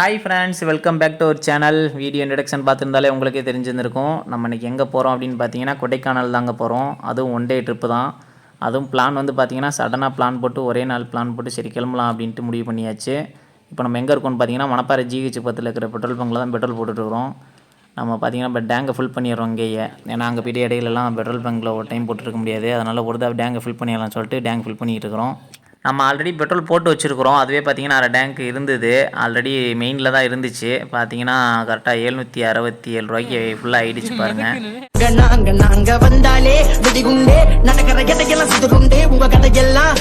Hi friends welcome back to our channel video introduction பார்த்துருந்தாலே உங்களுக்கே தெரிஞ்சிருந்திருக்கும். நம்ம இன்றைக்கி எங்கே போகிறோம் அப்படின்னு பார்த்தீங்கன்னா கொடைக்கானல் தாங்க போகிறோம் அதுவும் ஒன் டே ட்ரிப்பு தான். அதுவும் பிளான் வந்து பார்த்திங்கன்னா சடனாக பிளான் போட்டு ஒரே நாள் பிளான் போட்டு சரி கிளம்பலாம் அப்படின்ட்டு முடிவு பண்ணியாச்சு. இப்போ நம்ம எங்கே இருக்கோம்னு பார்த்தீங்கன்னா மணப்பாறை ஜிஹெச் பக்கத்தில் இருக்கிற பெட்ரோல் பங்கில் தான் பெட்ரோல் போட்டுட்ருக்குறோம் நம்ம பார்த்திங்கன்னா இப்போ டேங்கை ஃபில் பண்ணிடுறோம் இங்கேயே. ஏன்னா அங்கே பெரிய இடையிலலாம் பெட்ரோல் பங்கில் ஒரு டைம் போட்டுருக்க முடியாது. அதனால் ஒரு தடவை டேங்கை ஃபில் பண்ணிடலாம்னு சொல்லிட்டு டேங்க் ஃபில் பண்ணிட்டு இருக்கிறோம். நம்ம ஆல்ரெடி பெட்ரோல் போட்டு வச்சுருக்குறோம். அதுவே பார்த்தீங்கன்னா அரை டேங்க் இருந்தது. ஆல்ரெடி மெயினில் தான் இருந்துச்சு. பார்த்தீங்கன்னா கரெக்டாக எழுநூற்றி அறுபத்தி ஏழு ரூபாய்க்கு ஃபுல்லாக ஆயிடுச்சு பாருங்கள் நாங்க நாங்க வந்தாலே வெடிகுண்டே நடக்கிற கதையெல்லாம் கதையெல்லாம்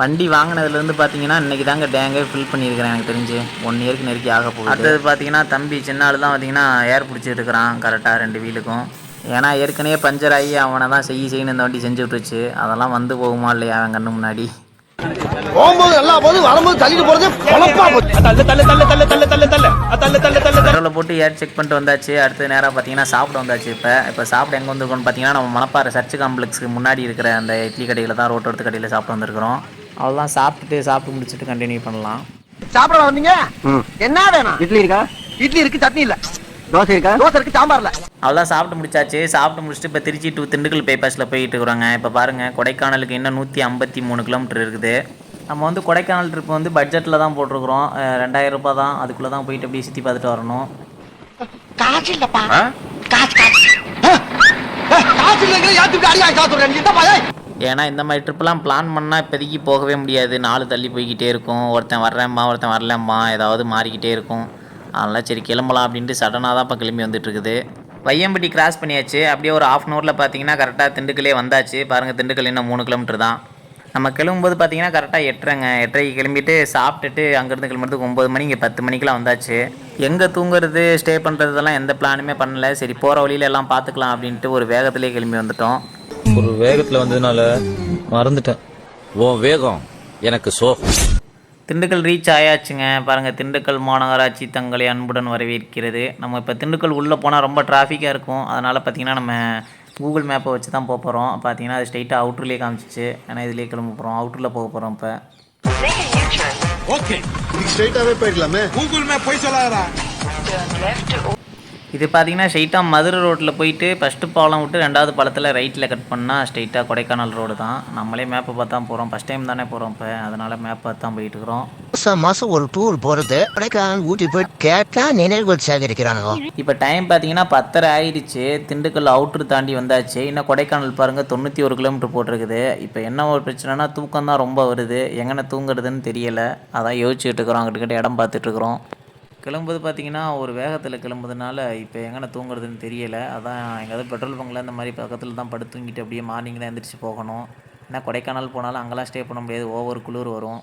வண்டி வாங்கினதுலேருந்து பார்த்தீங்கன்னா இன்றைக்கி தாங்க டேங்கே ஃபில் பண்ணியிருக்கிறேன் எனக்கு தெரிஞ்சு. ஒன் இயருக்கு நெருக்கி ஆக போகுது. அடுத்தது பார்த்தீங்கன்னா தம்பி சின்ன ஆள் தான் பார்த்தீங்கன்னா ஏர் பிடிச்சிட்டு இருக்கிறான் கரெக்டாக ரெண்டு வீலுக்கும். ஏன்னா ஏற்கனவே பஞ்சர் ஆகி அவனை தான் செய்ய செய்யணும் இந்த வண்டி செஞ்சு விட்டுருச்சு. அதெல்லாம் வந்து போகுமா இல்லையா அவன் கண்ணு முன்னாடி? போகும்போது நல்லா போகுது வரும்போது தள்ளிட்டு போறது பொழப்பா போச்சு. பெட்ரோலை போட்டு ஏர் செக் பண்ணிட்டு வந்தாச்சு. அடுத்து நேராக பார்த்தீங்கன்னா சாப்பிட வந்தாச்சு இப்போ. இப்போ சாப்பிட எங்கே வந்திருக்கோம்னு பார்த்தீங்கன்னா நம்ம மணப்பாறை சர்ச் காம்ப்ளெக்ஸ்க்கு முன்னாடி இருக்கிற அந்த இட்லி கடையில் தான் ரோட்டோரத்து கடையில் சாப்பிட்டு வந்திருக்கிறோம். அவ்வளோதான் சாப்பிட்டுட்டு சாப்பிட்டு முடிச்சுட்டு கண்டினியூ பண்ணலாம். சாப்பிட வந்தீங்க? என்ன வேணும்? இட்லி இருக்கா? இட்லி இருக்கு சட்னி இல்ல. தோசை இருக்கா? தோசை இருக்கு சாம்பார் இல்ல அவ்வளோதான் சாப்பிட்டு முடிச்சாச்சு. சாப்பிட்டு முடிச்சுட்டு இப்போ திருச்சி டு திண்டுக்கல் பைபாஸில் போயிட்டு இருக்கிறோங்க. இப்போ பாருங்கள் கொடைக்கானலுக்கு இன்னும் நூற்றி ஐம்பத்தி மூணு கிலோமீட்டர் இருக்குது. நம்ம வந்து கொடைக்கானல் ட்ரிப் வந்து பட்ஜெட்டில் தான் போட்டிருக்கிறோம். ரெண்டாயிரம் ரூபாய் தான். அதுக்குள்ளே தான் போயிட்டு அப்படியே சுற்றி பார்த்துட்டு வரணும். காசு இல்லப்பா. காசு காசு. யாத்துக்கு அடியா ஏன்னா இந்த மாதிரி ட்ரிப்லாம் பிளான் பண்ணால் இப்போதைக்கு போகவே முடியாது. நாலு தள்ளி போய்கிட்டே இருக்கும். ஒருத்தன் வர்றேம்மா ஒருத்தன் வரலம்மா. ஏதாவது மாறிக்கிட்டே இருக்கும். அதனால் சரி கிளம்பலாம் அப்படின்ட்டு சடனாக தான் இப்போ கிளம்பி வந்துட்டுருக்குது. வையம்பட்டி கிராஸ் பண்ணியாச்சு. அப்படியே ஒரு ஆஃப் அன் ஹவரில் பார்த்தீங்கன்னா கரெக்டாக திண்டுக்கல்லே வந்தாச்சு. பாருங்கள் திண்டுக்கல் இன்னும் மூணு கிலோமீட்டர் தான். நம்ம கிளம்பும்போது பார்த்தீங்கன்னா கரெக்டாக எட்டுறங்க எட்டரைக்கு கிளம்பிட்டு சாப்பிட்டுட்டு அங்கேருந்து கிளம்புறதுக்கு ஒம்பது மணி இங்கே பத்து மணிக்கெலாம் வந்தாச்சு. எங்கே தூங்குறது ஸ்டே பண்ணுறதெல்லாம் எந்த பிளானுமே பண்ணல. சரி போகிற வழியில எல்லாம் பார்த்துக்கலாம் அப்படின்ட்டு ஒரு வேகத்திலே கிளம்பி வந்துட்டோம். ஒரு வேகத்தில் வந்ததுனால மறந்துட்டேன். ஓ வேகம். எனக்கு சோகம். திண்டுக்கல் ரீச் ஆயாச்சுங்க. பாருங்கள் திண்டுக்கல் மாநகராட்சி தங்களை அன்புடன் வரவேற்கிறது. நம்ம இப்போ திண்டுக்கல் உள்ளே போனால் ரொம்ப டிராஃபிக்காக இருக்கும். அதனால் பார்த்தீங்கன்னா நம்ம கூகுள் மேப்பை வச்சு தான் போக போகிறோம் பார்த்தீங்கன்னா அது ஸ்ட்ரைட்டாக அவுட்டர்லேயே காமிச்சிச்சு. ஏன்னா இதுலேயே கிளம்ப போகிறோம் அவுட்டரில் போக போகிறோம் இப்போ. ஸ்ட்ரைட்டாவே போயிடலாமே. இது பார்த்தீங்கன்னா ஸ்ட்ரைட்டாக மதுரை ரோட்டில் போயிட்டு ஃபஸ்ட்டு பாலம் விட்டு ரெண்டாவது பாலத்தில் ரைட்டில் கட் பண்ணால் ஸ்ட்ரைட்டாக கொடைக்கானல் ரோடு தான். நம்மளே மேப்பை பார்த்து தான் போகிறோம் ஃபஸ்ட் டைம் தானே போகிறோம் இப்போ. அதனால் மேப் பார்த்து தான் போயிட்டு இருக்கிறோம். மாசம் மாசம் ஒரு டூர் போறது. கொடைக்கானல் ஊட்டி போய் கேட்டா நினைவுகள் சேகரிக்கிறானுங்க. இப்போ டைம் பார்த்தீங்கன்னா பத்தரை ஆயிடுச்சு. திண்டுக்கல் அவுட்ரு தாண்டி வந்தாச்சு. இன்னும் கொடைக்கானல் பாருங்கள் தொண்ணூற்றி ஒரு கிலோமீட்டர் போட்டிருக்குது. இப்போ என்ன ஒரு பிரச்சனைனா தூக்கம் தான் ரொம்ப வருது. எங்கன தூங்குறதுன்னு தெரியலை. அதான் யோசிச்சுட்டு இருக்கிறோம். அங்கிட்ட இடம் பார்த்துட்டு இருக்கிறோம். கிளம்புது பார்த்தீங்கன்னா ஒரு வேகத்தில் கிளம்புதுனால இப்போ எங்கே தூங்குறதுன்னு தெரியலை. அதான் எங்கேயாவது பெட்ரோல் பங்கில் இந்த மாதிரி பக்கத்தில் தான் படுத்து தூங்கிட்டு அப்படியே மார்னிங் தான் எந்திரிச்சு போகணும். ஏன்னா கொடைக்கானல் போனாலும் அங்கெல்லாம் ஸ்டே பண்ண முடியாது. ஓவர் குளிர் வரும்.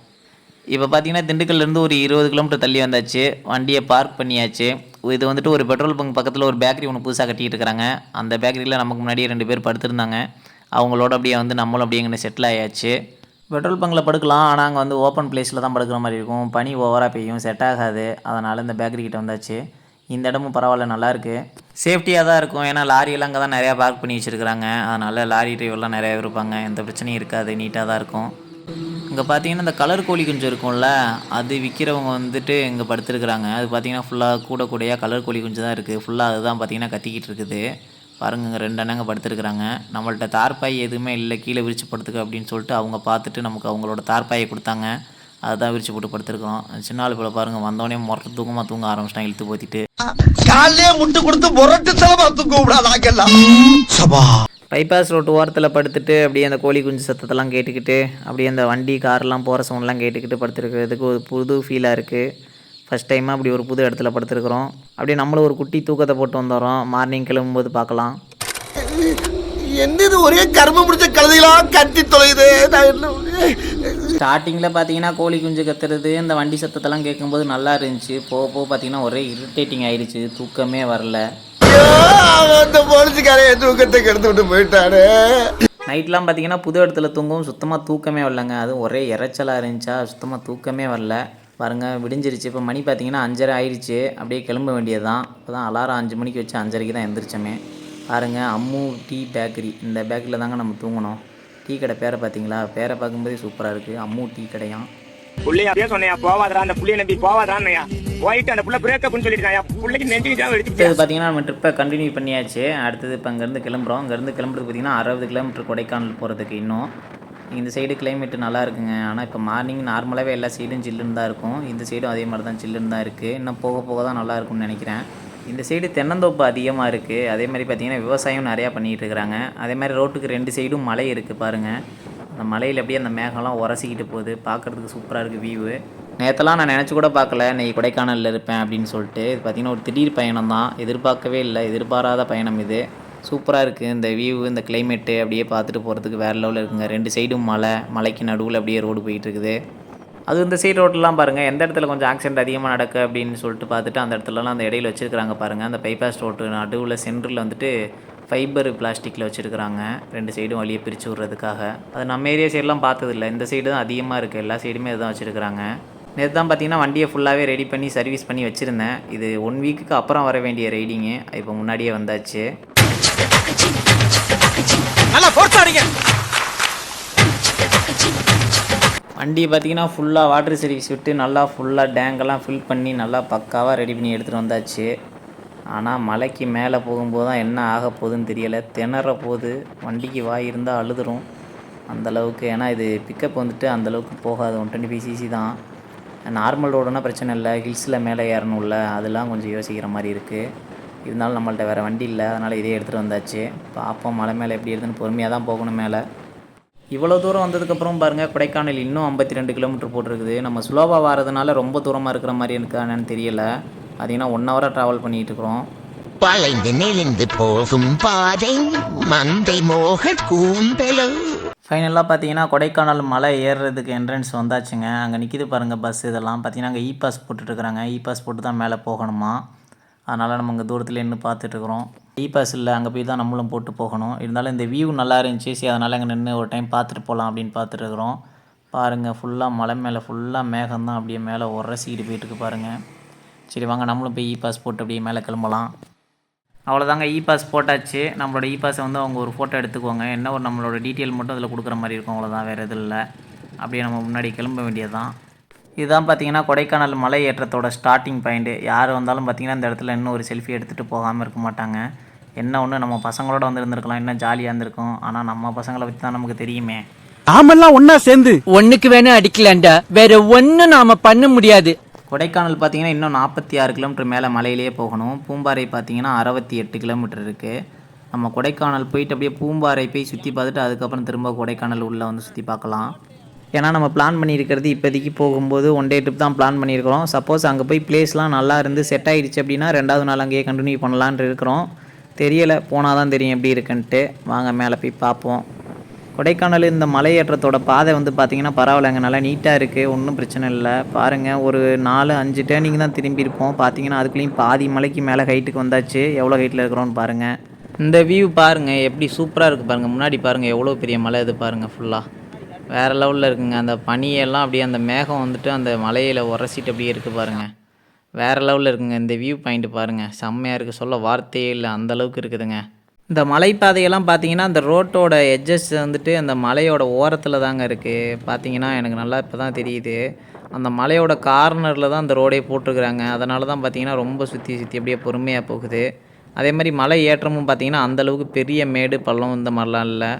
இப்போ பார்த்தீங்கன்னா திண்டுக்கல்லேருந்து ஒரு இருபது கிலோமீட்டர் தள்ளி வந்தாச்சு. வண்டியை பார்க் பண்ணியாச்சு. இது வந்துட்டு ஒரு பெட்ரோல் பங்க் பக்கத்தில் ஒரு பேக்கரி ஒன்று புதுசாக கட்டிக்கிட்டு இருக்கிறாங்க அந்த பேக்கரியில் நமக்கு முன்னாடியே ரெண்டு பேர் படுத்திருந்தாங்க. அவங்களோட அப்படியே வந்து நம்மளும் அப்படியே இங்கே செட்டில் ஆயாச்சு. பெட்ரோல் பங்கில் படுக்கலாம். ஆனால் அங்கே வந்து ஓப்பன் பிளேஸில் தான் படுக்கிற மாதிரி இருக்கும். பனி ஓவராக பெய்யும். செட் ஆகாது. அதனால் இந்த பேக்கரி கிட்ட வந்தாச்சு. இந்த இடமும் பரவாயில்ல நல்லாயிருக்கு சேஃப்டியாக தான் இருக்கும். ஏன்னா லாரியெல்லாம் அங்கே தான் நிறையா பார்க் பண்ணி வச்சுருக்குறாங்க. அதனால் லாரி டிரைவர்லாம் நிறையா இருப்பாங்க. எந்த பிரச்சனையும் இருக்காது. நீட்டாக தான் இருக்கும். இங்கே பார்த்தீங்கன்னா இந்த கலர் கோழி குஞ்சு இருக்கும்ல அது விற்கிறவங்க வந்துட்டு இங்கே படுத்துருக்குறாங்க. அது பார்த்தீங்கன்னா ஃபுல்லாக கூட கூடையாக கலர் கோழி குஞ்சு தான் இருக்குது ஃபுல்லாக அதுதான் பார்த்தீங்கன்னா கத்திக்கிட்டு இருக்குது. பாருங்க இங்கே ரெண்டு அண்ணங்க படுத்துருக்குறாங்க. நம்மள்ட்ட தார்பாய் எதுவுமே இல்லை கீழே விரிச்சு படுத்துக்க அப்படின்னு சொல்லிட்டு அவங்க பார்த்துட்டு நமக்கு அவங்களோட தார்பாயை கொடுத்தாங்க. அதுதான் விரிச்சு போட்டு படுத்துருக்கோம். சின்ன ஆள் போல பாருங்கள் வந்தோடனே முரட்டு தூக்கமாக தூங்க ஆரம்பிச்சிட்டாங்க இழுத்து போத்திட்டு. காலையே முட்டு கொடுத்து முரட்டு தலமா தூக்க விடாதாங்கெல்லாம் சபா. பைபாஸ் ரோட்டு ஓரத்தில் படுத்துட்டு அப்படியே அந்த கோழி குஞ்சு சத்தத்தெல்லாம் கேட்டுக்கிட்டு அப்படியே அந்த வண்டி கார்லாம் போகிற சவுண்ட்லாம் கேட்டுக்கிட்டு படுத்துருக்கிறதுக்கு ஒரு புது ஃபீலாக இருக்குது ஃபஸ்ட் டைமாக அப்படி ஒரு புது இடத்துல படுத்துருக்குறோம். அப்படியே நம்மளும் ஒரு குட்டி தூக்கத்தை போட்டு வந்துடுறோம். மார்னிங் கிளம்பும்போது பார்க்கலாம். என்னது ஒரே கரும முடிச்ச கழுதைகளா கத்தி தொலையுது? ஸ்டார்டிங்கில் பார்த்தீங்கன்னா கோழி குஞ்சு கத்துறது இந்த வண்டி சத்தத்தெல்லாம் கேட்கும்போது நல்லா இருந்துச்சு. போக போக பார்த்தீங்கன்னா ஒரே இரிட்டேட்டிங் ஆயிடுச்சு தூக்கமே வரல. அந்த போலீஸ்காரன் தூக்கத்தை கெடுத்து விட்டு போயிட்டானே. நைட்லாம் பார்த்தீங்கன்னா புது இடத்துல தூங்கவும் சுத்தமாக தூக்கமே வரலங்க. அதுவும் ஒரே இறைச்சலாக இருந்துச்சா? சுத்தமாக தூக்கமே வரல. பாருங்க விடிஞ்சிருச்சு. இப்போ மணி பார்த்தீங்கன்னா அஞ்சரை ஆயிடுச்சு. அப்படியே கிளம்ப வேண்டியது தான் இப்போ தான் அலாரம் அஞ்சு மணிக்கு வச்சு அஞ்சரைக்கு தான் எந்திரிச்சோமே. பாருங்க அம்மு டீ பேக்கரி. இந்த பேக்கரியில் தாங்க நம்ம தூங்கணும். டீ கடை பேரை பார்த்தீங்களா பேரை பார்க்கும்போதே சூப்பராக இருக்குது அம்மு டீ கடையாம் புள்ளைய அப்படியே சொன்னையா போவாதடா அந்த புள்ளைய நம்பி போவாதான்னையா போயிட்டு அந்த புள்ள பிரேக்கப்னு சொல்லிட்டாயா புள்ளைக்கு நெஞ்சு அடுத்தது எடுத்து பார்த்தீங்கன்னா நம்ம ட்ரிப்பை கண்டினியூ பண்ணியாச்சு. அடுத்தது இப்போ அங்கேருந்து கிளம்புறோம். அங்கேருந்து கிளம்புறது பார்த்தீங்கன்னா அறுபது கிலோமீட்டர் கொடைக்கானல் போகிறதுக்கு இன்னும். இந்த சைடு கிளைமேட் நல்லா இருக்குங்க. ஆனால் இப்போ மார்னிங் நார்மலாகவே எல்லா சைடும் ஜில்லுன்னு தான் இருக்கும். இந்த சைடும் அதே மாதிரி தான் ஜில்லுன்னு தான் இருக்குது இன்னும் போக போக தான் நல்லா இருக்கும்னு நினைக்கிறேன். இந்த சைடு தென்னந்தோப்பு அதிகமாக இருக்குது அதே மாதிரி பார்த்தீங்கன்னா விவசாயம் நிறையா பண்ணிகிட்டு இருக்கிறாங்க அதே மாதிரி ரோட்டுக்கு ரெண்டு சைடும் மலை இருக்குது பாருங்கள் அந்த மலையில் அப்படியே அந்த மேகம்லாம் உரசிக்கிட்டு போகுது. பார்க்குறதுக்கு சூப்பராக இருக்குது வியூவு நேற்றெல்லாம் நான் நினச்சி கூட பார்க்கல. இன்னைக்கு கொடைக்கானலில் இருப்பேன் அப்படின்னு சொல்லிட்டு. இது பார்த்திங்கன்னா ஒரு திடீர் பயணம் தான். எதிர்பார்க்கவே இல்லை. எதிர்பாராத பயணம் இது. சூப்பராக இருக்குது இந்த வியூ இந்த கிளைமேட்டு அப்படியே பார்த்துட்டு போகிறதுக்கு வேறு லெவலில் இருக்குங்க. ரெண்டு சைடும் மலை மலைக்கு நடுவில் அப்படியே ரோடு போயிட்டு இருக்குது. அது இந்த சைடு ரோட்லாம் பாருங்கள் எந்த இடத்துல கொஞ்சம் ஆக்சிடென்ட் அதிகமாக நடக்கு அப்படின்னு சொல்லிட்டு பார்த்துட்டு அந்த இடத்துலலாம் அந்த இடையில வச்சுருக்காங்க பாருங்கள் அந்த பைபாஸ் ரோட்டு நடுவில் சென்டரில் வந்துட்டு ஃபைபர் பிளாஸ்டிக்கில் வச்சுருக்குறாங்க. ரெண்டு சைடும் வழியை பிரித்து விட்றதுக்காக. அது நம்ம ஏரியா சைடெலாம் பார்த்ததில்ல. இந்த சைடு தான் அதிகமாக இருக்குது எல்லா சைடுமே இதுதான் வச்சுருக்குறாங்க. நேற்று தான் பார்த்தீங்கன்னா வண்டியை ஃபுல்லாகவே ரெடி பண்ணி சர்வீஸ் பண்ணி வச்சுருந்தேன். இது ஒன் வீக்குக்கு அப்புறம் வர வேண்டிய ரைடிங்கு இப்போ முன்னாடியே வந்தாச்சு. நல்லா வண்டியை பார்த்தீங்கன்னா ஃபுல்லாக வாட்டர் சர்வீஸ் விட்டு நல்லா ஃபுல்லாக டேங்கெல்லாம் ஃபில் பண்ணி நல்லா பக்காவாக ரெடி பண்ணி எடுத்துகிட்டு வந்தாச்சு. ஆனால் மலைக்கு மேலே போகும்போது தான் என்ன ஆக போகுதுன்னு தெரியலை. திணற போகுது. வண்டிக்கு வாய் இருந்தால் அழுதுரும். அந்த அளவுக்கு ஏன்னா இது பிக்கப் வந்துட்டு அந்தளவுக்கு போகாது. ஒன் டுவெண்ட்டி ஃபைவ் சிசி தான். நார்மல் ரோடுனா பிரச்சனை இல்லை. ஹில்ஸில் மேலே ஏறணும்ல. அதெல்லாம் கொஞ்சம் யோசிக்கிற மாதிரி இருக்குது இருந்தாலும் நம்மள்ட்ட வேறு வண்டி இல்லை. அதனால் இதே எடுத்துகிட்டு வந்தாச்சு. பார்ப்போம் மலை மேலே எப்படி இருக்குன்னு பொறுமையாக தான் போகணும் மேலே. இவ்வளோ தூரம் வந்ததுக்கப்புறம் பாருங்கள் கொடைக்கானல் இன்னும் ஐம்பத்தி ரெண்டு கிலோமீட்டர் போட்டிருக்குது. நம்ம ஸ்லோவாக வரதுனால ரொம்ப தூரமாக இருக்கிற மாதிரி இருக்கா என்னன்னு தெரியல. பார்த்தீங்கன்னா ஒன் ஹவராக ட்ராவல் பண்ணிகிட்டு இருக்கிறோம். வளைந்து நெளிந்து போகும் பாதை மந்தை மோக கூந்தலோ. ஃபைனலாக பார்த்தீங்கன்னா கொடைக்கானல் மலை ஏறுறதுக்கு என்ட்ரன்ஸ் வந்தாச்சுங்க. அங்கே நிற்கிது பாருங்கள் பஸ் இதெல்லாம். பார்த்தீங்கன்னா அங்கே இ பாஸ் போட்டுட்ருக்குறாங்க இ பாஸ் போட்டு தான் மேலே போகணுமா? அதனால் நம்ம இங்கே தூரத்தில் நின்று பார்த்துட்ருக்குறோம் இ பாஸ் இல்லை அங்கே போய் தான் நம்மளும் போட்டு போகணும். இருந்தாலும் இந்த வியூ நல்லா இருந்துச்சு. சரி அதனால் அங்கே நின்று ஒரு டைம் பார்த்துட்டு போகலாம் அப்படின்னு பார்த்துட்ருக்குறோம் பாருங்கள் ஃபுல்லாக மலை மேலே ஃபுல்லாக மேகம் தான் அப்படியே மேலே உரசிக்கிட்டு போயிட்டுருக்கு பாருங்கள் சரி வாங்க நம்மளும் போய் இ பாஸ் போட்டு அப்படியே மேலே கிளம்பலாம். அவ்வளோதாங்க இ பாஸ் போட்டாச்சு. நம்மளோட இ பாஸை வந்து அவங்க ஒரு ஃபோட்டோ எடுத்துக்கோங்க என்ன ஒரு நம்மளோட டீட்டெயில் மட்டும் அதில் கொடுக்குற மாதிரி இருக்கும். அவ்வளோதான் வேறு எதுவும் இல்லை. அப்படியே நம்ம முன்னாடி கிளம்ப வேண்டியது தான் இதுதான் பார்த்தீங்கன்னா கொடைக்கானல் மலை ஏற்றத்தோட ஸ்டார்டிங் பாயிண்ட்டு யார் வந்தாலும் பார்த்தீங்கன்னா இந்த இடத்துல இன்னும் ஒரு செல்ஃபி எடுத்துகிட்டு போகாமல் இருக்க மாட்டாங்க. என்ன ஒன்று நம்ம பசங்களோட வந்து இருந்திருக்கலாம் இன்னும் ஜாலியாக இருந்திருக்கும். ஆனால் நம்ம பசங்களை பற்றி தான் நமக்கு தெரியுமே. நாமெல்லாம் ஒன்னா சேர்ந்து. ஒண்ணுக்கு வேணா அடிக்கலாம்டா. வேற ஒண்ணும் நாம பண்ண முடியாது. கொடைக்கானல் பார்த்தீங்கன்னா இன்னும் நாற்பத்தி ஆறு கிலோமீட்டர் மேலே மலையிலேயே போகணும். பூம்பாறை பார்த்தீங்கன்னா அறுபத்தி எட்டு கிலோமீட்டர் இருக்குது நம்ம கொடைக்கானல் போயிட்டு அப்படியே பூம்பாறை போய் சுற்றி பார்த்துட்டு அதுக்கப்புறம் திரும்ப கொடைக்கானல் உள்ளே வந்து சுற்றி பார்க்கலாம். ஏன்னா நம்ம பிளான் பண்ணியிருக்கிறது இப்போதைக்கு போகும்போது ஒன் டே ட்ரிப் தான் பிளான் பண்ணியிருக்கிறோம். சப்போஸ் அங்கே போய் பிளேஸ்லாம் நல்லா இருந்து செட் ஆகிடுச்சு அப்படின்னா ரெண்டாவது நாள் அங்கேயே கண்டினியூ பண்ணலான் இருக்கிறோம். தெரியலை போனால் தான் தெரியும் எப்படி இருக்குன்ட்டு. வாங்க மேலே போய் பார்ப்போம். கொடைக்கானல் இந்த மலையேற்றத்தோட பாதை வந்து பார்த்தீங்கன்னா பரவாயில்லைங்க நல்லா நீட்டாக இருக்குது ஒன்றும் பிரச்சனை இல்லை. பாருங்கள் ஒரு நாலு அஞ்சு டேர்னிங் தான் திரும்பி இருப்போம் பார்த்தீங்கன்னா அதுக்குள்ளேயும் பாதி மலைக்கு மேலே ஹைட்டுக்கு வந்தாச்சு. எவ்வளோ ஹைட்டில் இருக்கிறோன்னு பாருங்கள் இந்த வியூ பாருங்கள் எப்படி சூப்பராக இருக்குது பாருங்கள் முன்னாடி பாருங்கள் எவ்வளோ பெரிய மலை இது பாருங்கள் ஃபுல்லாக வேறு லெவலில் இருக்குங்க. அந்த பனியெல்லாம் அப்படியே அந்த மேகம் வந்துட்டு அந்த மலையில் உரசிட்டு அப்படியே இருக்குது பாருங்கள் வேறு லெவலில் இருக்குங்க இந்த வியூ பாயிண்ட் பாருங்கள் செம்மையாக இருக்குது சொல்ல வார்த்தையே இல்லை. அந்த அளவுக்கு இருக்குதுங்க. இந்த மலைப்பாதையெல்லாம் பார்த்தீங்கன்னா அந்த ரோட்டோட எட்ஜஸ் வந்துட்டு அந்த மலையோட ஓரத்தில் தாங்க இருக்குது பார்த்தீங்கன்னா எனக்கு நல்லா இப்போ தான் தெரியுது. அந்த மலையோட கார்னரில் தான் அந்த ரோடே போட்டிருக்கிறாங்க. அதனால தான் பார்த்தீங்கன்னா ரொம்ப சுற்றி சுற்றி அப்படியே பொறுமையாக போகுது. அதே மாதிரி மலை ஏற்றமும் பார்த்தீங்கன்னா அந்தளவுக்கு பெரிய மேடு பள்ளம் இந்த மாதிரிலாம் இல்லை.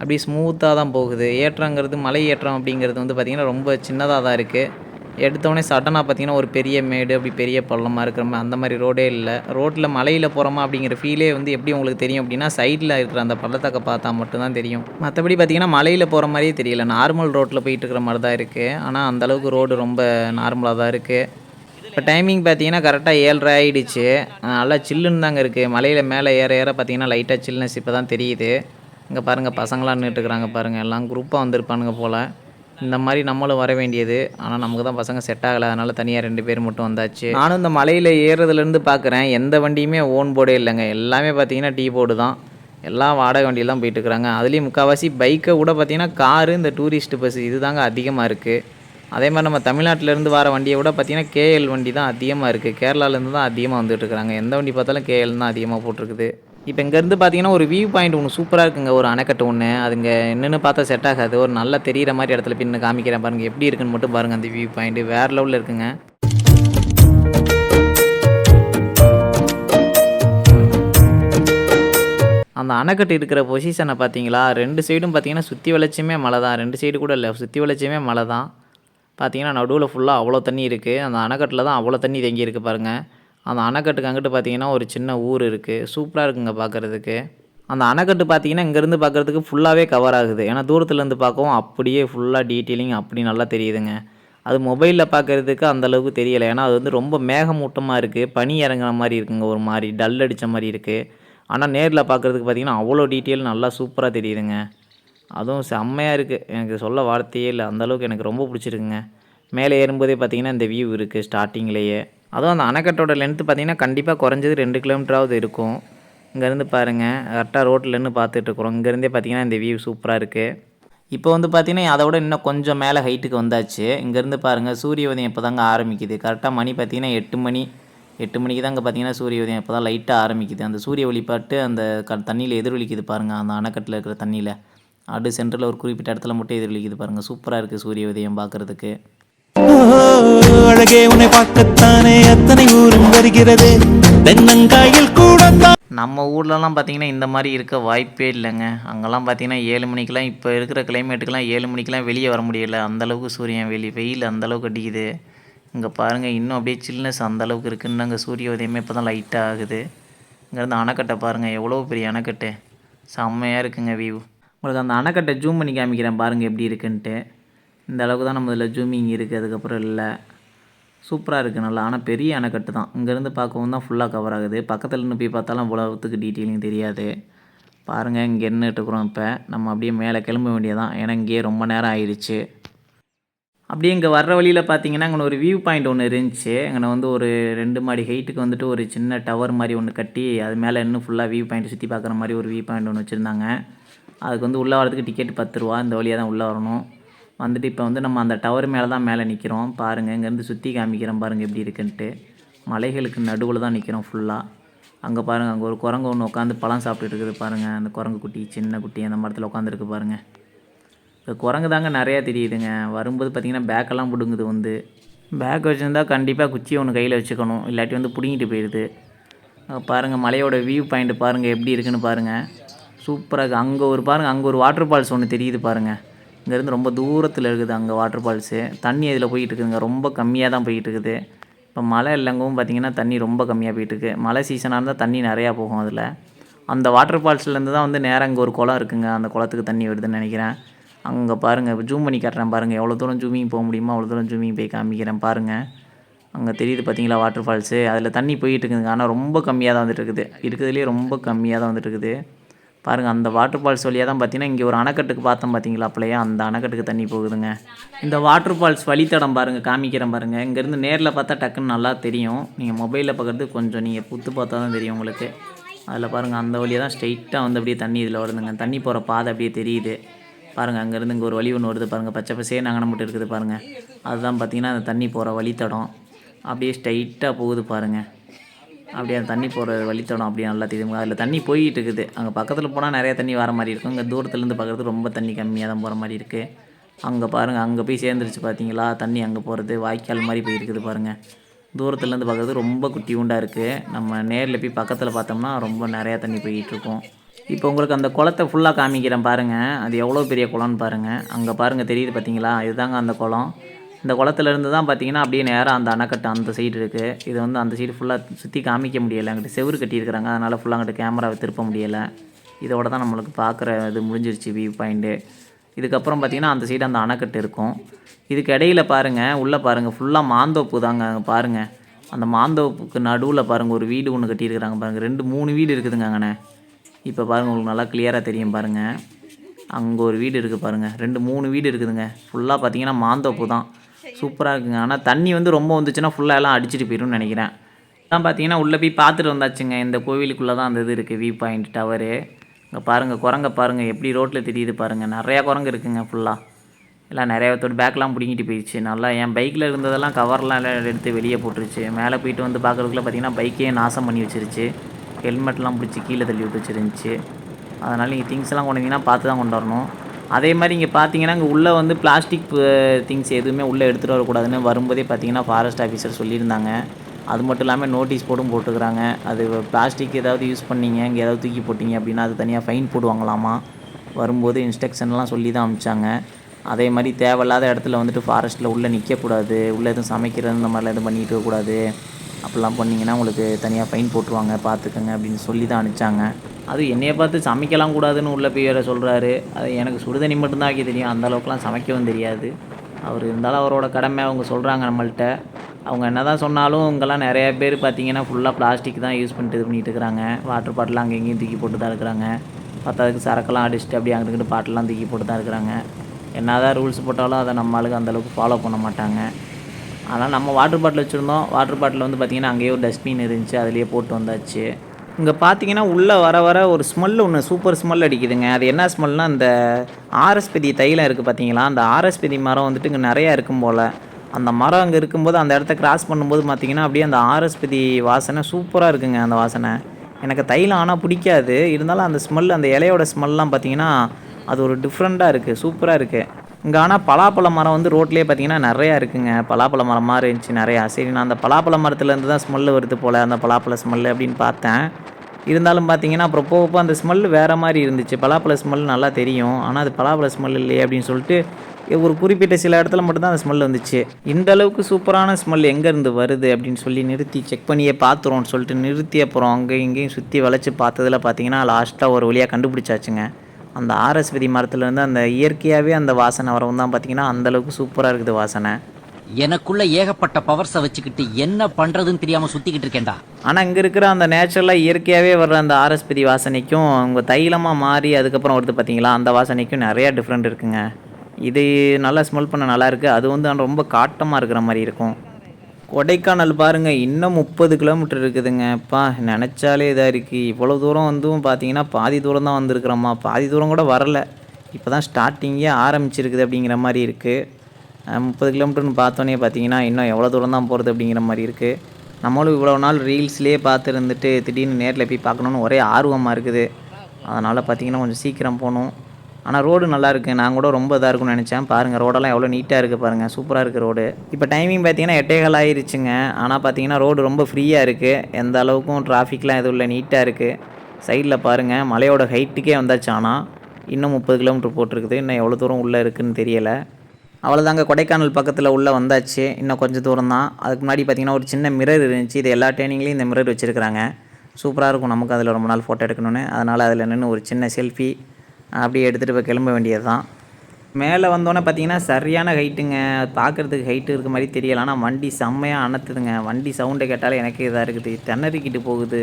அப்படியே ஸ்மூத்தாக தான் போகுது. ஏற்றங்கிறது மலை ஏற்றம் அப்படிங்கிறது வந்து பார்த்திங்கன்னா ரொம்ப சின்னதாக தான் இருக்குது எடுத்தோடனே சடனாக பார்த்தீங்கன்னா ஒரு பெரிய மேடு அப்படி பெரிய பள்ளமாக இருக்கிற மாதிரி அந்த மாதிரி ரோடே இல்லை. ரோட்டில் மலையில் போகிறோமா அப்படிங்கிற ஃபீலே வந்து எப்படி உங்களுக்கு தெரியும் அப்படின்னா சைடில் இருக்கிற அந்த பள்ளத்தக்க பார்த்தா மட்டும்தான் தெரியும். மற்றபடி பார்த்தீங்கன்னா மலையில் போகிற மாதிரியே தெரியல. நார்மல் ரோட்டில் போயிட்டு இருக்கிற மாதிரி தான் இருக்குது ஆனால் அந்தளவுக்கு ரோடு ரொம்ப நார்மலாக தான் இருக்குது இப்போ டைமிங் பார்த்தீங்கன்னா கரெக்டாக ஏழ்ரை ஆகிடுச்சு நல்லா சில்லுன்னு தாங்க இருக்குது மலையில் மேலே ஏற ஏற பார்த்தீங்கன்னா லைட்டாக சில்னஸ் இப்போ தான் தெரியுது. இங்கே பாருங்கள் பசங்களாம் நின்றுட்டுருக்குறாங்க பாருங்கள் எல்லாம் குரூப்பாக வந்திருப்பானுங்க போல். இந்த மாதிரி நம்மளும் வர வேண்டியது. ஆனால் நமக்கு தான் பசங்க செட் ஆகலை. அதனால் தனியாக ரெண்டு பேர் மட்டும் வந்தாச்சு. நானும் இந்த மலையில் ஏறுறதுலேருந்து பார்க்குறேன் எந்த வண்டியுமே ஓன் போர்டே இல்லைங்க. எல்லாமே பார்த்தீங்கன்னா டீ போர்டு தான். எல்லாம் வாடகை வண்டியில் தான் போயிட்டுருக்குறாங்க அதுலேயும் முக்கால்வாசி பைக்கை கூட பார்த்திங்கன்னா காரு இந்த டூரிஸ்ட் பஸ் இது தாங்க அதிகமாக இருக்குது அதே மாதிரி நம்ம தமிழ்நாட்டிலேருந்து வர வண்டியை விட பார்த்தீங்கன்னா கேஎல் வண்டி தான் அதிகமாக இருக்குது கேரளாலேருந்து தான் அதிகமாக வந்துட்டு இருக்காங்க எந்த வண்டி பார்த்தாலும் கேஎல் தான் அதிகமாக போட்டிருக்குது. இப்போ இங்கேருந்து பார்த்தீங்கன்னா ஒரு வியூ பாயிண்ட் ஒன்று சூப்பராக இருக்குங்க. ஒரு அணைக்கட்டு ஒன்று அதுங்க என்னென்னு பார்த்தா செட் ஆகாது. ஒரு நல்ல தெரியிற மாதிரி இடத்துல பின்னு காமிக்கிறேன் பாருங்கள் எப்படி இருக்குன்னு மட்டும் பாருங்கள் அந்த வியூ பாயிண்ட் வேறு லெவலில் இருக்குங்க. அந்த அணைக்கட்டு இருக்கிற பொசிஷனை பார்த்தீங்களா? ரெண்டு சைடும் பார்த்தீங்கன்னா சுற்றி வளைச்சுமே மலை தான். ரெண்டு சைடு கூட இல்லை. சுற்றி வளைச்சுமே மழை தான். பார்த்தீங்கன்னா நடுவில் ஃபுல்லாக அவ்வளோ தண்ணி இருக்குது அந்த அணைக்கட்டில் தான் அவ்வளோ தண்ணி தேங்கி இருக்குது பாருங்கள் அந்த அணைக்கட்டுக்கு அங்கிட்டு பார்த்தீங்கன்னா ஒரு சின்ன ஊர் இருக்குது சூப்பராக இருக்குங்க பார்க்குறதுக்கு அந்த அணைக்கட்டு பார்த்தீங்கன்னா இங்கேருந்து பார்க்குறதுக்கு ஃபுல்லாகவே கவர் ஆகுது. ஏன்னா தூரத்துலேருந்து பார்க்கவும் அப்படியே ஃபுல்லாக டீட்டெயிலிங் அப்படி நல்லா தெரியுதுங்க. அது மொபைலில் பார்க்குறதுக்கு அந்தளவுக்கு தெரியலை. ஏன்னா அது வந்து ரொம்ப மேகமூட்டமாக இருக்குது பனி இறங்குற மாதிரி இருக்குங்க ஒரு மாதிரி. டல் அடித்த மாதிரி இருக்குது ஆனால் நேரில் பார்க்குறதுக்கு பார்த்தீங்கன்னா அவ்வளோ டீட்டெயில் நல்லா சூப்பராக தெரியுதுங்க. அதுவும் செம்மையாக இருக்குது எனக்கு சொல்ல வார்த்தையே இல்லை. அந்த அளவுக்கு எனக்கு ரொம்ப பிடிச்சிருக்குங்க. மேலே ஏறும்போதே பார்த்தீங்கன்னா இந்த வியூ இருக்குது ஸ்டார்டிங்லேயே அதுவும் அந்த அணைக்கட்டோட லென்த்து பார்த்தீங்கன்னா கண்டிப்பாக குறைஞ்சது ரெண்டு கிலோமீட்டராவது இருக்கும். இங்கேருந்து பாருங்கள் கரெக்டாக ரோட்டிலேருந்து பார்த்துட்ருக்குறோம் இங்கேருந்தே பார்த்தீங்கன்னா இந்த வியூ சூப்பராக இருக்குது இப்போ வந்து பார்த்தீங்கன்னா அதை விட இன்னும் கொஞ்சம் மேலே ஹைட்டுக்கு வந்தாச்சு. இங்கேருந்து பாருங்கள் சூரிய உதயம் இப்போ தாங்க ஆரம்பிக்குது கரெக்டாக மணி பார்த்திங்கன்னா எட்டு மணி எட்டு மணிக்கு தாங்க பார்த்தீங்கன்னா சூரிய உதயம் இப்போ தான் லைட்டாக ஆரம்பிக்குது. அந்த சூரிய ஒளிப்பாட்டு அந்த க தண்ணியில் எதிரொலிக்குது பாருங்கள் அந்த அணைக்கட்டில் இருக்கிற தண்ணியில். அடு சென்டரில் ஒரு குறிப்பிட்ட இடத்துல மட்டும் எதிரொலிக்குது பாருங்கள் சூப்பராக இருக்குது சூரிய உதயம் பார்க்குறதுக்கு. அழகே உன்னை பார்க்கத்தானே? எத்தனை ஊரும் வருகிறது? தென்னங்காயில் கூட நம்ம ஊர்லலாம் பார்த்தீங்கன்னா இந்த மாதிரி இருக்க வாய்ப்பே இல்லைங்க. அங்கெல்லாம் பார்த்தீங்கன்னா ஏழு மணிக்கெலாம் இப்போ இருக்கிற கிளைமேட்டுக்கெலாம் ஏழு மணிக்கெலாம் வெளியே வர முடியல. அந்தளவுக்கு சூரியன் வெளி வெயில் அந்தளவுக்கு அடிக்குது. இங்கே பாருங்கள் இன்னும் அப்படியே சில்னஸ் அந்த அளவுக்கு இருக்குன்னு அங்கே சூரிய உதயமே இப்போ தான் லைட்டாக ஆகுது. இங்கேருந்து அணைக்கட்டை பாருங்கள் எவ்வளோ பெரிய அணைக்கட்டு. செம்மையாக இருக்குங்க வியூ உங்களுக்கு அந்த அணைக்கட்டை ஜூம் பண்ணி காமிக்கிறேன் பாருங்கள் எப்படி இருக்குன்ட்டு. இந்த அளவுக்கு தான் நம்ம இதில் ஜூமிங் இருக்குது அதுக்கப்புறம் இல்லை. சூப்பராக இருக்குது நல்லா. ஆனால் பெரிய அணைக்கட்டு தான். இங்கேருந்து பார்க்கவும் தான் ஃபுல்லாக கவர் ஆகுது. பக்கத்தில் இருந்து போய் பார்த்தாலும் அவ்வளோத்துக்கு டீட்டெயிலிங் தெரியாது. பாருங்கள் இங்கே நின்றுட்டு இருக்கிறோம் இப்போ? நம்ம அப்படியே மேலே கிளம்ப வேண்டியதான் ஏன்னா இங்கேயே ரொம்ப நேரம் ஆயிடுச்சு. அப்படியே இங்கே வர்ற வழியில் பார்த்தீங்கன்னா இங்கே ஒரு வியூ பாயிண்ட் ஒன்று இருந்துச்சு. அங்கே வந்து ஒரு ரெண்டு மாடி ஹைட்டுக்கு வந்துட்டு ஒரு சின்ன டவர் மாதிரி ஒன்று கட்டி அது மேலே இன்னும் ஃபுல்லாக வியூ பாயிண்ட் சுற்றி பார்க்குற மாதிரி ஒரு வியூ பாயிண்ட் ஒன்று வச்சுருந்தாங்க. அதுக்கு வந்து உள்ளே வரதுக்கு டிக்கெட் பத்து ரூபா. இந்த வழியாக தான் உள்ளே வரணும். வந்துட்டு இப்போ வந்து நம்ம அந்த டவர் மேலே தான் மேலே நிற்கிறோம் பாருங்கள் இங்கேருந்து சுற்றி காமிக்கிறோம் பாருங்கள் எப்படி இருக்குன்ட்டு. மலைகளுக்கு நடுவில் தான் நிற்கிறோம் ஃபுல்லாக அங்கே பாருங்கள் அங்கே ஒரு குரங்கு ஒன்று உட்காந்து பழம் சாப்பிட்டுட்டு இருக்குது பாருங்கள் அந்த குரங்கு குட்டி சின்ன குட்டி அந்த மரத்தில் உட்காந்துருக்கு பாருங்கள் இப்போ குரங்கு தாங்க நிறையா தெரியுதுங்க. வரும்போது பார்த்திங்கன்னா பேக்கெல்லாம் பிடுங்குது வந்து. பேக் வச்சுருந்தா கண்டிப்பாக குச்சி ஒன்று கையில் வச்சுக்கணும். இல்லாட்டி வந்து பிடுங்கிட்டு போயிடுது பாருங்கள் மலையோட வியூ பாயிண்ட் பாருங்கள் எப்படி இருக்குன்னு பாருங்கள் சூப்பராக இருக்குது அங்கே ஒரு பாருங்கள் அங்கே ஒரு வாட்டர் ஃபால்ஸ் ஒன்று தெரியுது பாருங்கள் இங்கேருந்து ரொம்ப தூரத்தில் இருக்குது அங்கே வாட்டர் ஃபால்ஸு தண்ணி அதில் போயிட்டு இருக்குதுங்க. ரொம்ப கம்மியாக தான் போயிட்டு இருக்குது இப்போ மழை இல்லைங்கவும் பார்த்தீங்கன்னா தண்ணி ரொம்ப கம்மியாக போயிட்டுருக்கு. மழை சீசனாக இருந்தால் தண்ணி நிறையா போகும் அதில். அந்த வாட்டர் ஃபால்ஸ்லேருந்து தான் வந்து நேராக இங்கே ஒரு குளம் இருக்குங்க. அந்த குளத்துக்கு தண்ணி வருதுன்னு நினைக்கிறேன். அங்கே பாருங்கள் ஜூம் பண்ணி காட்டுறேன் பாருங்கள் எவ்வளோ தூரம் ஜூமிங் போக முடியுமோ அவ்வளோ தூரம் ஜூமிங் போய் காமிக்கிறேன் பாருங்கள் அங்கே தெரியுது பார்த்தீங்களா வாட்டர் ஃபால்ஸு அதில் தண்ணி போயிட்டு இருக்குதுங்க. ஆனால் ரொம்ப கம்மியாக தான் வந்துட்டு இருக்குது. இருக்கிறதுலே ரொம்ப கம்மியாக தான் வந்துட்டு இருக்குது. பாருங்கள் அந்த வாட்டர் ஃபால்ஸ் வழியாக தான் பார்த்தீங்கன்னா இங்கே ஒரு அணைக்கட்டுக்கு பார்த்தோம் பார்த்தீங்களா அப்படியே அந்த அணைக்கட்டுக்கு தண்ணி போகுதுங்க. இந்த வாட்டர் ஃபால்ஸ் வழித்தடம் பாருங்கள் காமிக்கிறேன் பாருங்கள் இங்கேருந்து நேரில் பார்த்தா டக்குன்னு நல்லா தெரியும். நீங்கள் மொபைலில் பார்க்குறது கொஞ்சம் நீங்கள் புத்து பார்த்தா தான் தெரியும் உங்களுக்கு. அதில் பாருங்கள் அந்த வழியாக தான் ஸ்ட்ரைட்டாக வந்து அப்படியே தண்ணி இதில் வருதுங்க. தண்ணி போகிற பாதை அப்படியே தெரியுது. பாருங்கள் அங்கேருந்து இங்கே ஒரு வழி ஒன்று வருது பாருங்கள் பச்சை பசே நாங்கள் மட்டும் இருக்குது பாருங்கள் அதுதான் பார்த்தீங்கன்னா அந்த தண்ணி போகிற வழித்தடம். அப்படியே ஸ்ட்ரைட்டாக போகுது பாருங்கள் அப்படியே அந்த தண்ணி போகிற வழித்தடம் அப்படி நல்லா தெரியுங்க அதில் தண்ணி போயிட்டு இருக்குது அங்கே பக்கத்தில் போனால் நிறைய தண்ணி வர மாதிரி இருக்கும். இங்கே தூரத்துலேருந்து பார்க்குறது ரொம்ப தண்ணி கம்மியாக தான் போகிற மாதிரி இருக்குது அங்கே பாருங்கள் அங்கே போய் சேர்ந்துருச்சு பார்த்தீங்களா தண்ணி அங்கே போகிறது வாய்க்கால் மாதிரி போயிருக்குது பாருங்கள் தூரத்துலேருந்து பார்க்குறது ரொம்ப குட்டி உண்டாக இருக்குது நம்ம நேரில் போய் பக்கத்தில் பார்த்தோம்னா ரொம்ப நிறையா தண்ணி போயிட்டு இப்போ உங்களுக்கு அந்த குளத்தை ஃபுல்லாக காமிக்கிறேன் பாருங்கள் அது எவ்வளோ பெரிய குளம்னு பாருங்கள் அங்கே பாருங்கள் தெரியுது பார்த்தீங்களா இதுதாங்க அந்த குளம். இந்த குளத்துலேருந்து தான் பார்த்தீங்கன்னா அப்படியே நேராக அந்த அணைக்கட்டு அந்த சைடு இருக்குது இது வந்து அந்த சைடு ஃபுல்லாக சுற்றி காமிக்க முடியலை. அங்கிட்டு செவுரு கட்டியிருக்கிறாங்க. அதனால் ஃபுல்லாக அங்கிட்டு கேமராவை திருப்ப முடியலை. இதோட தான் நம்மளுக்கு பார்க்குற இது முடிஞ்சிருச்சு வியூ பாயிண்ட்டு இதுக்கப்புறம் பார்த்தீங்கன்னா அந்த சைடு அந்த அணைக்கட்டு இருக்கும். இதுக்கு இடையில பாருங்கள் உள்ளே பாருங்கள் ஃபுல்லாக மாந்தோப்பு தாங்க அங்கே பாருங்கள் அந்த மாந்தோப்புக்கு நடுவில் பாருங்கள் ஒரு வீடு ஒன்று கட்டியிருக்கிறாங்க பாருங்கள் ரெண்டு மூணு வீடு இருக்குதுங்க அங்கண்ணே இப்போ பாருங்கள் உங்களுக்கு நல்லா கிளியராக தெரியும் பாருங்கள் அங்கே ஒரு வீடு இருக்குது பாருங்கள் ரெண்டு மூணு வீடு இருக்குதுங்க. ஃபுல்லாக பார்த்தீங்கன்னா மாந்தோப்பு தான். சூப்பராக இருக்குங்க. ஆனால் தண்ணி வந்து ரொம்ப வந்துச்சுன்னா ஃபுல்லாக எல்லாம் அடிச்சுட்டு போயிடும்னு நினைக்கிறேன். அதான் பார்த்தீங்கன்னா உள்ளே போய் பார்த்துட்டு வந்தாச்சுங்க. இந்த கோவிலுக்குள்ளே தான் அந்த இது இருக்குது வியூ பாயிண்ட் டவரு இங்கே பாருங்கள் குரங்க பாருங்கள் எப்படி ரோட்டில் தெரியுது பாருங்கள் நிறையா குரங்கு இருக்குங்க ஃபுல்லாக எல்லாம் நிறையா பேர்த்தோட பேக்லாம் பிடிங்கிட்டு போயிடுச்சு. நல்லா என் பைக்கில் இருந்ததெல்லாம் கவர்லாம் எல்லாம் எடுத்து வெளியே போட்டுருச்சு. மேலே போயிட்டு வந்து பார்க்குறதுக்குள்ள பார்த்தீங்கன்னா பைக்கே நாசம் பண்ணி வச்சிருச்சு. ஹெல்மெட்லாம் பிடிச்சி கீழே தள்ளி விட்டு வச்சிருந்துச்சு. அதனால் நீங்கள் திங்ஸ்லாம் எல்லாம் கொண்டு வந்தீங்கன்னா பார்த்து தான் கொண்டு வரணும். அதே மாதிரி இங்கே பார்த்தீங்கன்னா இங்கே உள்ளே வந்து பிளாஸ்டிக் திங்ஸ் எதுவுமே உள்ளே எடுத்துகிட்டு வரக்கூடாதுன்னு வரும்போதே பார்த்தீங்கன்னா ஃபாரஸ்ட் ஆஃபீஸர் சொல்லியிருந்தாங்க. அது மட்டும் இல்லாமல் நோட்டீஸ் போட்டும் போட்டுக்கிறாங்க அது பிளாஸ்டிக் ஏதாவது யூஸ் பண்ணீங்க இங்கே ஏதாவது தூக்கி போட்டிங்க அப்படின்னா அது தனியாக ஃபைன் போடுவாங்களாமா? வரும்போது இன்ஸ்ட்ரக்ஷன்லாம் சொல்லி தான் அனுப்பிச்சாங்க. அதே மாதிரி தேவையில்லாத இடத்துல வந்துட்டு ஃபாரஸ்ட்டில் உள்ளே நிற்கக்கூடாது உள்ளே எதுவும் சமைக்கிறது இந்த மாதிரிலாம் எதுவும் பண்ணிகிட்டு இருக்கக்கூடாது. அப்படிலாம் பண்ணிங்கன்னா உங்களுக்கு தனியாக ஃபைன் போட்டுருவாங்க பார்த்துக்கங்க அப்படின்னு சொல்லி தான் அனுப்பிச்சாங்க. அது என்னைய பார்த்து சமைக்கலாம் கூடாதுன்னு உள்ளே போய் வேறு சொல்கிறாரு அது எனக்கு சுடுதண்ணி மட்டும்தான் வைக்க தெரியும். அந்தளவுக்குலாம் சமைக்கவும் தெரியாது. அவர் இருந்தாலும் அவரோட கடமை அவங்க சொல்கிறாங்க நம்மள்கிட்ட அவங்க என்ன தான் சொன்னாலும் இங்கெல்லாம் நிறைய பேர் பார்த்தீங்கன்னா ஃபுல்லாக பிளாஸ்டிக் தான் யூஸ் பண்ணிட்டு இது பண்ணிகிட்டு இருக்கிறாங்க. வாட்டர் பாட்டிலாம் அங்கே இங்கேயும் தூக்கி போட்டு தான் இருக்கிறாங்க பத்தாவதுக்கு சரக்கெல்லாம் அடிச்சுட்டு அப்படியே அங்கிட்டு பாட்டிலாம் தூக்கி போட்டு தான் இருக்கிறாங்க. என்ன தான் ரூல்ஸ் போட்டாலும் அதை நம்ம அந்தளவுக்கு ஃபாலோ பண்ண மாட்டாங்க. அதனால் நம்ம வாட்டர் பாட்டில் வச்சுருந்தோம். வாட்டர் பாட்டில் வந்து பார்த்திங்கன்னா அங்கேயே ஒரு டஸ்ட்பின் இருந்துச்சு. அதுலேயே போட்டு வந்தாச்சு. இங்கே பார்த்தீங்கன்னா உள்ளே வர வர ஒரு ஸ்மெல் ஒன்று சூப்பர் ஸ்மெல் அடிக்குதுங்க. அது என்ன ஸ்மெல்னால் அந்த ஆர்எஸ்பதி தைலம் இருக்குது பார்த்தீங்களா அந்த ஆர்எஸ்பதி மரம் வந்துட்டு இங்கே நிறையா இருக்கும் போல். அந்த மரம் அங்கே இருக்கும்போது அந்த இடத்த கிராஸ் பண்ணும்போது பார்த்தீங்கன்னா அப்படியே அந்த ஆர்எஸ்பதி வாசனை சூப்பராக இருக்குங்க அந்த வாசனை. எனக்கு தைலம் ஆனால் பிடிக்காது. இருந்தாலும் அந்த ஸ்மெல் அந்த இலையோட ஸ்மெல்லாம் பார்த்தீங்கன்னா அது ஒரு டிஃப்ரெண்ட்டாக இருக்குது சூப்பராக இருக்குது இங்கே ஆனால் பலாப்பழ மரம் வந்து ரோட்லேயே பார்த்தீங்கன்னா நிறையா இருக்குங்க. பலாப்பழ மரமாக இருந்துச்சு நிறையா சரி நான் அந்த பலாப்பழ மரத்துலேருந்து தான் ஸ்மெல்லு வருது போல் அந்த பலாப்பழ ஸ்மெல்லு அப்படின்னு பார்த்தேன். இருந்தாலும் பார்த்தீங்கன்னா அப்புறம் போக போக அந்த ஸ்மெல் வேறு மாதிரி இருந்துச்சு. பலாப்பழ ஸ்மெல் நல்லா தெரியும். ஆனால் அது பலாப்பழ ஸ்மெல் இல்லையே அப்படின்னு சொல்லிட்டு ஒரு குறிப்பிட்ட சில இடத்துல மட்டும்தான் அந்த ஸ்மெல் வந்துச்சு. இந்த அளவுக்கு சூப்பரான ஸ்மெல் எங்கேருந்து வருது அப்படின்னு சொல்லி நிறுத்தி செக் பண்ணியே பார்த்துருவோம்னு சொல்லிட்டு நிறுத்தி அப்புறம் அங்கே இங்கேயும் சுற்றி வளைச்சி பார்த்ததில் பார்த்தீங்கன்னா லாஸ்ட்டாக ஒரு வழியாக கண்டுபிடிச்சாச்சுங்க. அந்த ஆர்எஸ்வதி மரத்துலேருந்து அந்த இயற்கையாகவே அந்த வாசனை வரவும் தான் பார்த்தீங்கன்னா அந்தளவுக்கு சூப்பராக இருக்குது வாசனை. எனக்குள்ள ஏகப்பட்ட பவர்ஸ வச்சுக்கிட்டு என்ன பண்றதுன்னு தெரியாம சுத்திக்கிட்டு இருக்கேன்டா. ஆனால் இங்கே இருக்கிற அந்த நேச்சுரலாக இயற்கையாகவே வர்ற அந்த ஆர்எஸ்பதி வாசனைக்கும் உங்கள் தைலமாக மாறி அதுக்கப்புறம் வருது பார்த்தீங்களா அந்த வாசனைக்கும் நிறையா டிஃப்ரெண்ட் இருக்குங்க. இது நல்லா ஸ்மெல் பண்ண நல்லா இருக்குது அது வந்து ரொம்ப காட்டமாக இருக்கிற மாதிரி இருக்கும். கொடைக்கானல் பாருங்கள் இன்னும் முப்பது கிலோமீட்டர் இருக்குதுங்க. அப்பா நினச்சாலே இதாக இருக்குது இவ்வளோ தூரம் வந்தும் பார்த்தீங்கன்னா பாதி தூரம் தான் வந்திருக்கிறோம்மா. பாதி தூரம் கூட வரல. இப்போ தான் ஸ்டார்டிங்கே ஆரம்பிச்சிருக்குது அப்படிங்கிற மாதிரி இருக்குது முப்பது கிலோமீட்டர்னு பார்த்தோன்னே பார்த்தீங்கன்னா இன்னும் எவ்வளோ தூரம் தான் போகிறது அப்படிங்கிற மாதிரி இருக்குது நம்மளும் இவ்வளோ நாள் ரீல்ஸ்லேயே பார்த்து இருந்துட்டு திடீர்னு நேரில் போய் பார்க்கணுன்னு ஒரே ஆர்வமாக இருக்குது. அதனால் பார்த்தீங்கன்னா கொஞ்சம் சீக்கிரம் போகணும். ஆனால் ரோடு நல்லா இருக்குது நான் கூட ரொம்ப இதாக இருக்கும்னு நினச்சேன். பாருங்கள் ரோடெல்லாம் எவ்வளோ நீட்டாக இருக்குது பாருங்கள் சூப்பராக இருக்குது ரோடு. இப்போ டைமிங் பார்த்தீங்கன்னா எட்டேகால் ஆயிருச்சுங்க. ஆனால் பார்த்தீங்கன்னா ரோடு ரொம்ப ஃப்ரீயாக இருக்குது எந்த அளவுக்கும் டிராஃபிக்லாம் எதுவும் இல்லை நீட்டாக இருக்குது சைடில் பாருங்கள் மலையோட ஹைட்டுக்கே வந்தாச்சு. ஆனால் இன்னும் முப்பது கிலோமீட்டர் போட்டிருக்குது. இன்னும் எவ்வளோ தூரம் உள்ளே இருக்குதுன்னு தெரியலை. அவ்வளோதாங்க கொடைக்கானல் பக்கத்தில் உள்ளே வந்தாச்சு. இன்னும் கொஞ்சம் தூரம் தான். அதுக்கு முன்னாடி பார்த்தீங்கன்னா ஒரு சின்ன மிரர் இருந்துச்சு. இது எல்லா ட்ரெயினிங்லேயும் இந்த மிரர் வச்சுருக்குறாங்க. சூப்பராக இருக்கும். நமக்கு அதில் ரொம்ப நாள் ஃபோட்டோ எடுக்கணும்னு. அதனால் அதில் நின்று ஒரு சின்ன செல்ஃபி அப்படியே எடுத்துகிட்டு போய் கிளம்ப வேண்டியது தான் மேலே வந்தோன்னே பார்த்தீங்கன்னா சரியான ஹைட்டுங்க பார்க்குறதுக்கு ஹைட்டு இருக்க மாதிரி தெரியல. ஆனால் வண்டி செம்மையாக அணத்துதுங்க. வண்டி சவுண்டை கேட்டாலே எனக்கு இதாக இருக்குது. திணறிக்கிட்டு போகுது.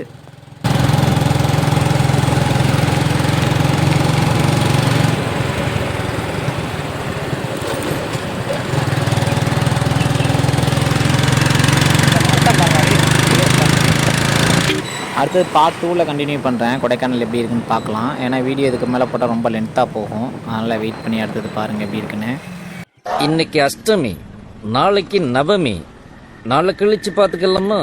அடுத்து பார்ட் டூவில் கண்டினியூ பண்ணுறேன் கொடைக்கானல் எப்படி இருக்குன்னு பார்க்கலாம். ஏன்னா வீடியோ இதுக்கு மேலே போட்டால் ரொம்ப லென்த்தாக போகும். அதனால் வெயிட் பண்ணி அடுத்தது பாருங்கள் எப்படி இருக்குன்னு. இன்னைக்கு அஷ்டமி நாளைக்கு நவமி. நாளை கழிச்சு பார்த்துக்கலாமா?